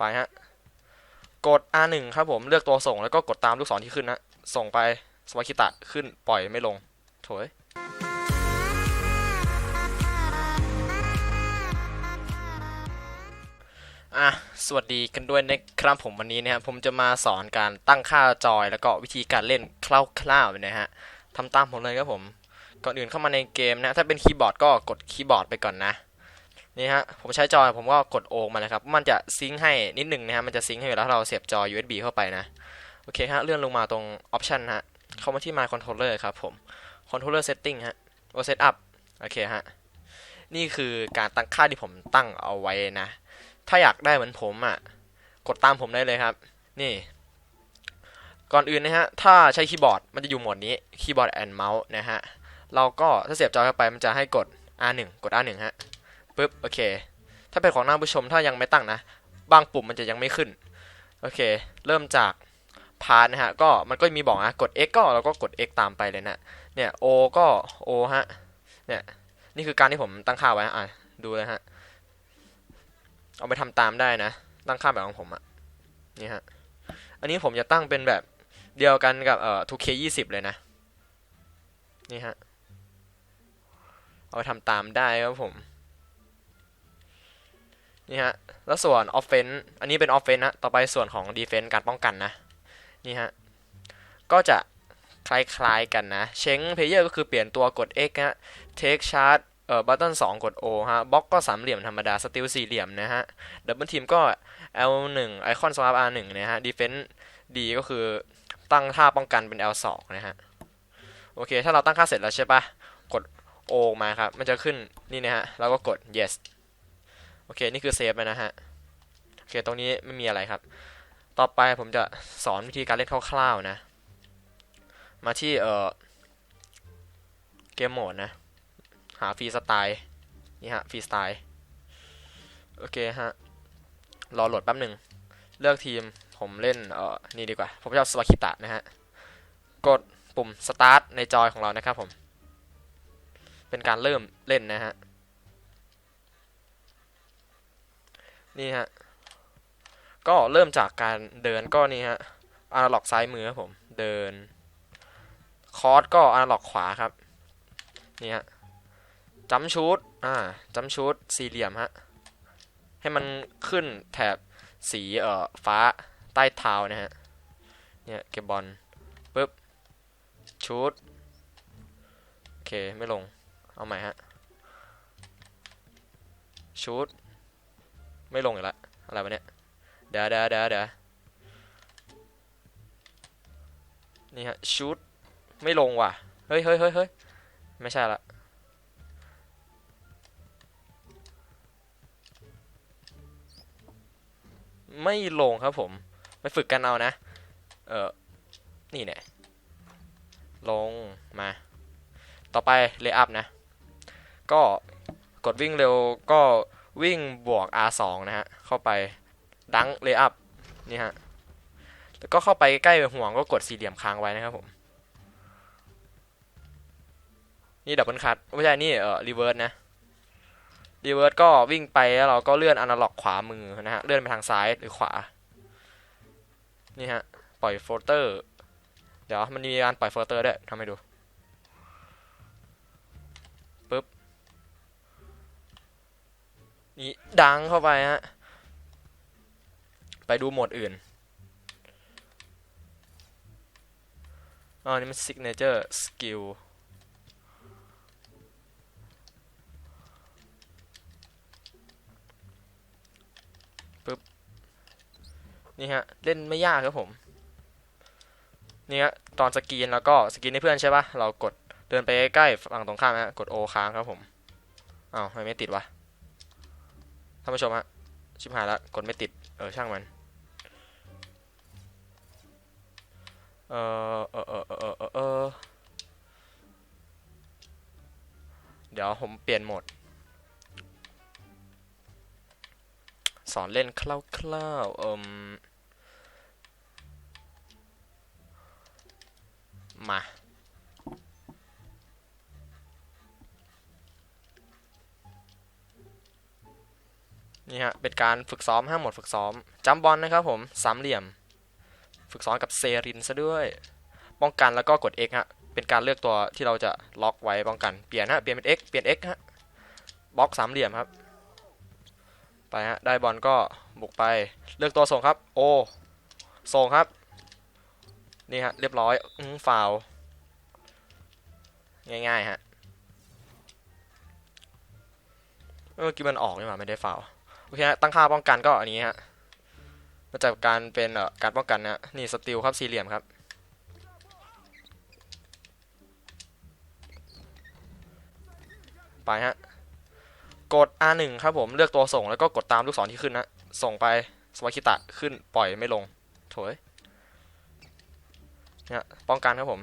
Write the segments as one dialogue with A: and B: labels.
A: ไปฮะ กด R1 ครับผม เลือกตัวส่งแล้วก็กดตามลูกศรที่ขึ้นนะ ส่งไปสวาคิตะขึ้นปล่อยไม่ลงโถยอะ สวัสดีกันด้วยนะครับผมวันนี้นะครับผมจะมาสอนการตั้งค่าจอยแล้วก็วิธีการเล่นคร่าวๆนะฮะทำตามผมเลยครับผม ก่อนอื่นเข้ามาในเกมนะ ถ้าเป็นคีย์บอร์ดก็กดคีย์บอร์ดไปก่อนนะ นี่ฮะผมใช้จอยผมก็กดโอมาเลยครับ มันจะซิงให้นิดหนึ่งนะฮะมันจะซิงให้เวลาเราเสียบจอ USB เข้าไปนะ โอเคฮะเลื่อนลงมาตรง Option ฮะเข้ามาที่ My Controller ครับผม Controller Setting ฮะโอ Setup โอเคฮะนี่คือการตั้งค่าที่ผมตั้งเอาไว้นะ ถ้าอยากได้เหมือนผมอะกดตามผมได้เลยครับ นี่ ก่อนอื่นนะฮะ ถ้าใช้คีย์บอร์ดมันจะอยู่หมดนี้คีย์บอร์ดแอนด์เมาส์นะฮะ เราก็ถ้าเสียบจอเข้าไปมันจะให้กด R1 กด R1 ฮะ ปึ๊บโอเค ถ้าเป็นของหน้าผู้ชมถ้ายังไม่ตั้งนะ บางปุ่มมันจะยังไม่ขึ้น โอเค เริ่มจากพาร์ทนะฮะ ก็มันก็มีบอกนะกด X ก็เราก็กด X ตามไปเลยนะ เนี่ย O ก็ O ฮะ เนี่ย นี่คือการที่ผมตั้งค่าไว้อะดูเลยฮะ เอาไปทำตามได้นะ ตั้งค่าแบบของผมอะ่ะนี่ฮะ อันนี้ผมจะตั้งเป็นแบบเดียวกันกับเอ่อ 2K 20เลยนะ นี่ฮะ เอาไปทำตามได้ครับผม นี่ฮะ แล้วส่วน offense อันนี้เป็น offense นะต่อไปส่วนของ defense การป้องกันนะ นี่ฮะ ก็จะคล้ายๆกันนะ เชง player ก็คือเปลี่ยนตัวกด X ฮะ take charge เอ่อ button 2กด O ฮะ block ก็สามเหลี่ยมธรรมดา steal สี่เหลี่ยมนะฮะ double team ก็ L1 icon swap R1 นะฮะ defense D ก็คือตั้งท่าป้องกันเป็น L2 นะฮะ โอเค ถ้าเราตั้งค่าเสร็จแล้วใช่ปะกด O มาครับ มันจะขึ้นนี่นะฮะ แล้วก็กด yes โอเคนี่คือเซฟไปนะฮะโอเคตรงนี้ไม่มีอะไรครับ ต่อไปผมจะสอนวิธีการเล่นคร่าวๆนะ มาที่เอ่อเกมโหมดนะ หาฟรีสไตล์นี่ฮะฟรีสไตล์โอเคฮะรอโหลดแป๊บหนึ่งเลือกทีมผมเล่นเอ่อนี่ดีกว่า ผมจะเอาสวาคิตะนะฮะ กดปุ่ม start ในจอยของเรานะครับผม เป็นการเริ่มเล่นนะฮะ นี่ฮะ ก็เริ่มจากการเดินก็นี่ฮะอนาล็อกซ้ายมือครับผม เดิน คอร์สก็อนาล็อกขวาครับ นี่ฮะจัมชูดอ่าจัมชูดสี่เหลี่ยมฮะ ให้มันขึ้นแถบสีเอ่อฟ้าใต้เท้านะฮะ เนี่ยเก็บบอลปึ๊บชูดโอเค ไม่ลง เอาใหม่ฮะชูด ไม่ลงอีกแล้วอะไรวะเนี่ยเดี๋ยวเดี๋ยวเดี๋ยวเดี๋ยวนี่ฮะชูดไม่ลงว่ะ เฮ้ยเฮ้ยเฮ้ยเฮ้ยไม่ใช่ละไม่ลงครับผม ไปฝึกกันเอานะ เออนี่เนี่ยลงมา ต่อไปเลย์อัพนะ ก็กดวิ่งเร็วก็ วิ่งบวก R2 นะฮะ เข้าไปดังเลย์อัพนี่ฮะ แล้วก็เข้าไปใกล้ห่วงก็กดสี่เหลี่ยมค้างไว้นะครับผม นี่ดับเบิลคัทไม่ใช่นี่เออรีเวิร์สนะรีเวิร์สก็วิ่งไปแล้วเราก็เลื่อนอนาล็อกขวามือนะฮะ เลื่อนไปทางซ้ายหรือขวา นี่ฮะ ปล่อยโฟลเตอร์ เดี๋ยวมันมีการปล่อยโฟลเตอร์ด้วยทำให้ดู ปึ๊บ นี่ดังเข้าไปฮะ ไปดูโหมดอื่นอ๋อนี่มัน signature skill ปึ๊บ นี่ฮะ เล่นไม่ยากครับผม นี่ฮะ ตอนสกรีนแล้วก็สกรีนให้เพื่อนใช่ปะเรากดเดินไปใกล้ฝั่งตรงข้ามฮะกด O ค้างครับผม อ้าวทำไมไม่ติดวะ ท่านผู้ชมฮะ ชิบหายแล้วกดไม่ติด เออช่างมัน เออเออเออเออเออเออเดี๋ยวผมเปลี่ยนโหมด สอนเล่นคร่าวๆเอิมมา นี่ฮะเป็นการฝึกซ้อมห้าหมดฝึกซ้อมจัมบอลนะครับผมสามเหลี่ยม ฝึกซ้อมกับเซรินซะด้วย ป้องกันแล้วก็กด X ฮะเป็นการเลือกตัวที่เราจะล็อกไว้ป้องกันเปลี่ยนฮะเปลี่ยนเป็น X เปลี่ยน X ฮะบล็อกสามเหลี่ยมครับ ไปฮะได้บอลก็บุกไปเลือกตัวส่งครับ โอส่งครับนี่ฮะเรียบร้อยอื้อฟาวง่ายๆฮะเมื่อกี้มันออกนี่หว่าไม่ได้ฟาว โอเคฮะตั้งค่าป้องกันก็อันนี้ฮะมาจากการเป็นเอ่อการป้องกันนะนี่สติลครับสี่เหลี่ยมครับไปฮะกด R1 ครับผมเลือกตัวส่งแล้วก็กดตามลูกศรที่ขึ้นนะส่งไปสวาคิตะขึ้นปล่อยไม่ลงโถยเนี่ยป้องกันครับผม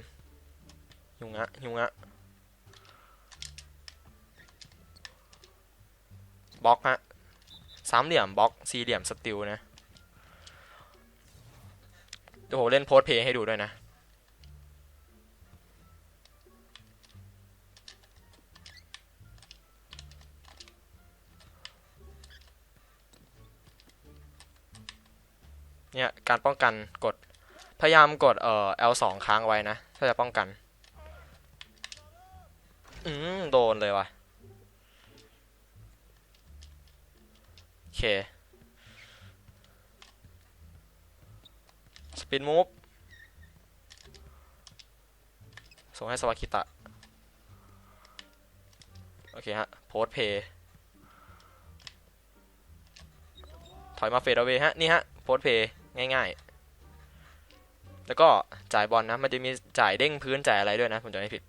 A: ยุงะยุงะบล็อกฮะ สามเหลี่ยมบล็อกสี่เหลี่ยมสติลนะเดี๋ยวผมเล่นโพสเพย์ให้ดูด้วยนะ เนี่ยการป้องกันกดพยายามกดเอ่อ L2 ค้างไว้นะ ถ้าจะป้องกัน อืม โดนเลยว่ะ โอ เคสปินมูฟส่งให้สวาคิตะ โอเคฮะ โพสเพย์ถอยมาเฟดเอาเวฮะ นี่ฮะ โพสเพย์ง่ายๆ แล้วก็จ่ายบอลนะมันจะมีจ่ายเด้งพื้นจ่ายอะไรด้วยนะ ผมจะไม่ผิด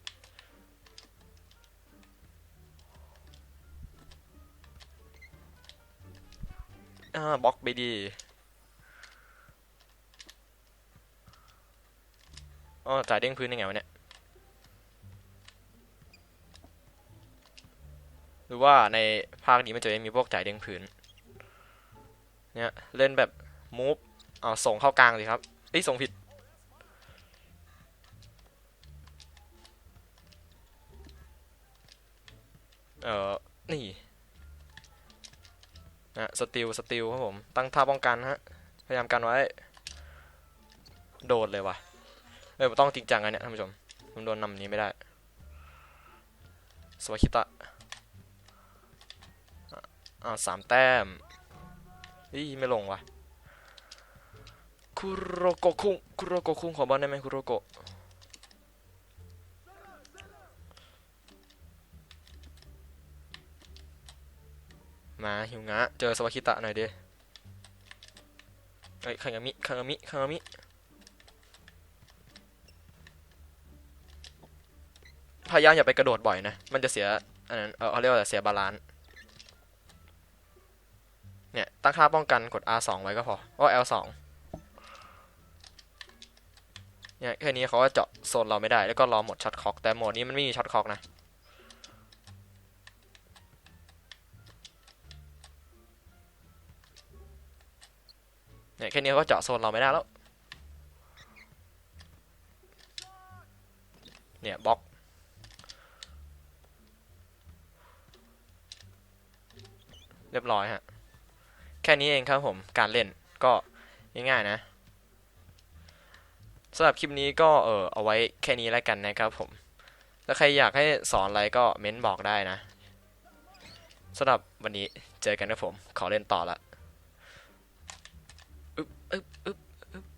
A: อ่าบล็อกไปดีอ๋อจ่ายเด้งพื้นยังไงวะเนี่ย หรือว่าในภาคนี้มันจะไม่มีพวกจ่ายเด้งพื้น เนี่ยเล่นแบบมูฟเอาส่งเข้ากลางสิครับเอ้ยส่งผิดเออนี่ นะสติลสติลครับผม ตั้งท่าป้องกันฮะ พยายามกันไว้ โดนเลยว่ะเออต้องจริงจังอันเนี้ยท่านผู้ชมผมโดนนำนี้ไม่ได้สวาคิตะอ่าสามแต้มอีไม่ลงว่ะคุโรโกคุงคุโรโกคุงขอบอลได้ไหมคุโรโกะมา หิวงะ เจอสวาคิตะหน่อยดิเอ้คางามิคางามิคางามิพยายามอย่าไปกระโดดบ่อยนะ มันจะเสีย อันนั้น เออเขาเรียกว่าเสียบาลานซ์ เนี่ย ตั้งค่าป้องกันกด R2 ไว้ก็พอว่า L2 เนี่ย แค่นี้เขาก็เจาะโซนเราไม่ได้ แล้วก็รอหมดช็อตคอก แต่โหมดนี้มันไม่มีช็อตคอกนะ เนี่ยแค่นี้ก็เจาะโซนเราไม่ได้แล้ว เนี่ยบล็อกเรียบร้อยฮะ แค่นี้เองครับผม การเล่นก็ง่ายๆนะสำหรับคลิปนี้ก็เออเอาไว้แค่นี้แล้วกันนะครับผม แล้วใครอยากให้สอนอะไรก็เม้นบอกได้นะสำหรับวันนี้เจอกันนะผม ขอเล่นต่อละ อึ๊บอึบอึบ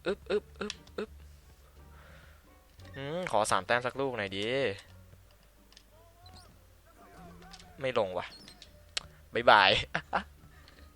A: อึบอึบอึบอึบอืมขอสามแต้มสักลูกหน่อยดิ ไม่ลงว่ะ บ๊ายบาย